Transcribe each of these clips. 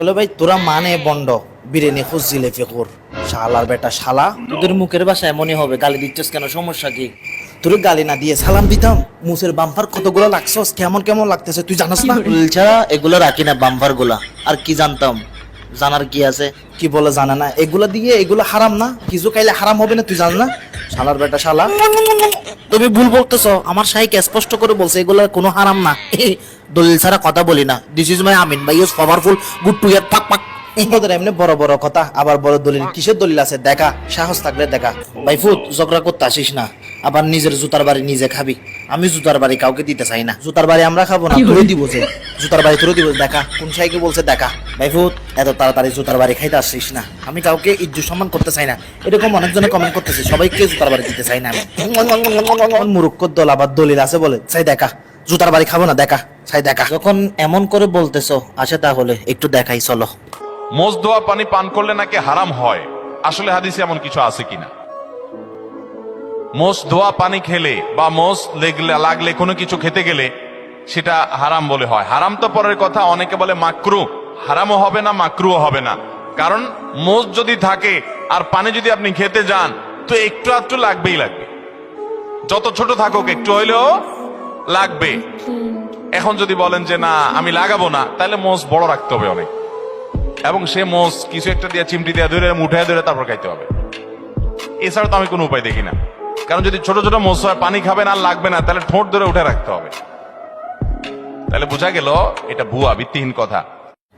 বলে ভাই তোরা মানে বন্ড? বিরিয়ানি খুঁজছিলে ফেকুর। শালার বেটা শালা তোদের মুখের ভাষা এমনই হবে গালি দিচ্ছিস কেন? সমস্যা কি? তোর গালি না দিয়ে সালাম দিতাম। মুসের বাম্পার কতগুলো লাগছস? কেমন কেমন লাগতেছে তুই জানাস না? ছাড়া এগুলো রাখি না বাম্পারগুলা আর কি জানতাম? জানার কি আছে? কি বলে জানা না। এগুলা দিয়ে এগুলো হারাম না? কিছু খাইলে হারাম হবে না তুই জান না? শালার বেটা শালা। তুমি ভুল বলতেছো আমার শাহিক স্পষ্ট করে বলছে, এগুলো কোনো হারাম না। দলিল ছাড়া কথা বলি না। দিস ইজ মাই আমিন ভাই ইজ পাওয়ারফুল গুড টু ইয়ার পাক পাক। তোদের এমনি বড় বড় কথা আবার বড় দলিল কিসের দলিল আছে? দেখা সাহস থাকলে দেখা। ভাই ফুট ঝগড়া করতে আসিস না। আবার নিজের জুতার বাড়ি নিজে খাবি। আমি জুতার বাড়ি কাউকে দিতে চাই না। জুতার বাড়ি আমরা খাব না তুই দিব যে। জুতার বাড়ি তুই দিব দেখা। কোন সাইকে বলছে দেখা? ভাই ফুট এত তাড়াতাড়ি জুতার বাড়ি খাইতে আসিস না। আমি কাউকে ইজ্জত সম্মান করতে চাই না। এরকম অনেকজনে কমেন্ট করতেছে সবাইকে জুতার বাড়ি দিতে চাই না আমি। মুরুক্ষ দল আবার দলিল আছে বলে? চাই দেখা। জুতার বাড়ি খাব না দেখা। চাই দেখা। যখন এমন করে বলতেছো আসে তাহলে একটু দেখাই চলো। মোজ ধোয়া পানি পান করলে নাকি হারাম হয়? আসলে হাদিসে এমন কিছু আছে কিনা? মোষ ধোয়া পানি খেলে বা মোষ লেগলে কোনো কিছু খেতে গেলে সেটা হারাম বলে হয়। হারাম তো পরের কথা, অনেকে বলে মাকরু। হারামও হবে না, মাকরুও হবে না। কারণ মোষ যদি থাকে আর পানি যদি আপনি খেতে যান, তো একটু আধটু লাগবেই লাগবে। যত ছোট থাকুক, একটু হইলেও লাগবে। এখন যদি বলেন যে না, আমি লাগাবো না, তাহলে মোষ বড় রাখতে হবে অনেক। এবং সে মোষ কিছু একটা দিয়ে চিমটি দিয়ে ধরে উঠে ধরে তারপর খাইতে হবে। এছাড়া তো আমি কোনো উপায় দেখি না। কারণ যদি ছোট ছোট মোষ হয় পানি খাবে না আর লাগবে না তাহলে ঠোঁট ধরে উঠে রাখতে হবে। তাহলে বোঝা গেল এটা ভুয়া ভিত্তিহীন কথা।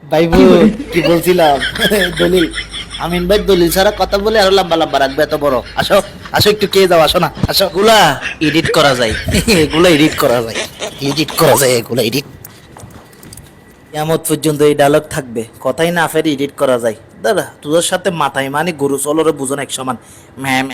ভাই কি বলছিলাম? দলিল। আমিন ভাই দলিল ছাড়া কথা বলে আরও লম্বা লম্বা রাখবে এত বড়। আসো আসো একটু কে যাও আসো না আসো। এগুলা এডিট করা যায়। এগুলা এডিট করা যায়। এডিট করা যায় এগুলা এডিট কেমত পর্যন্ত এই ডায়লগ থাকবে। কথাই না ফের এডিট করা যায়। দাদা, তোদের সাথে মাথায় মানে গরু চলরে বুঝন এক সমান ম্যাম